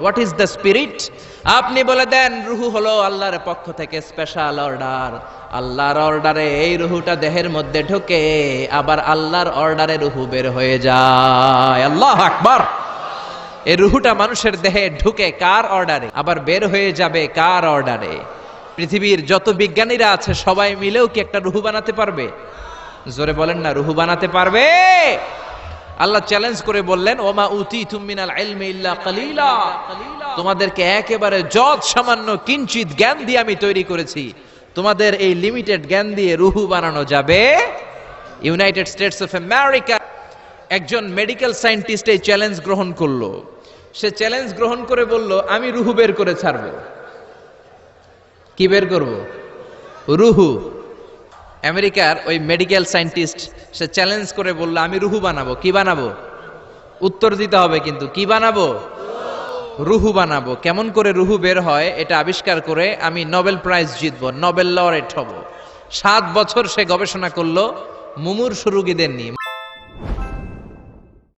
What is the spirit আপনি বলে দেন, রুহু হলো আল্লাহর পক্ষ থেকে স্পেশাল অর্ডার আল্লাহর অর্ডারে এই রুহুটা দেহের মধ্যে ঢোকে, আবার আল্লাহর অর্ডারে রুহু বের হয়ে যায়। আল্লাহ আকবার! এই রুহুটা মানুষের দেহে ঢুকে কার অর্ডারে আবার বের হয়ে যাবে কার অর্ডারে পৃথিবীর যত বিজ্ঞানীরা আছে, সবাই মিলেও কি একটা রুহু বানাতে পারবে? জোরে বলেন না, রুহু বানাতে পারবে? আল্লাহ চ্যালেঞ্জ করে বললেন, ওমা উতি তুমিনাল ইলমি ইল্লা কালিলা। তোমাদেরকে একেবারে যত সামান্য কিঞ্চিত জ্ঞান দিয়ে আমি তৈরি করেছি, তোমাদের এই লিমিটেড জ্ঞান দিয়ে রুহু বানানো যাবে। ইউনাইটেড স্টেটস অফ আমেরিকা একজন মেডিকেল সায়েন্টিস্ট এই চ্যালেঞ্জ গ্রহণ করল। সে চ্যালেঞ্জ গ্রহণ করে বলল, আমি রুহু বের করে ছাড়ব। কি বের করব? রুহু। আমেরিকার ওই মেডিকেল সায়েন্টিস্ট সে চ্যালেঞ্জ করে বলল, আমি রুহু বানাবো। কি বানাবো? উত্তর দিতে হবে কিন্তু, কি বানাবো? রুহু বানাবো। কেমন করে রুহু বের হয়, এটা আবিষ্কার করে আমি নোবেল প্রাইজ জিতব, নোবেল লরেট হব। সাত বছর সে গবেষণা করল মুমুর সুরুগীদের নিয়ে।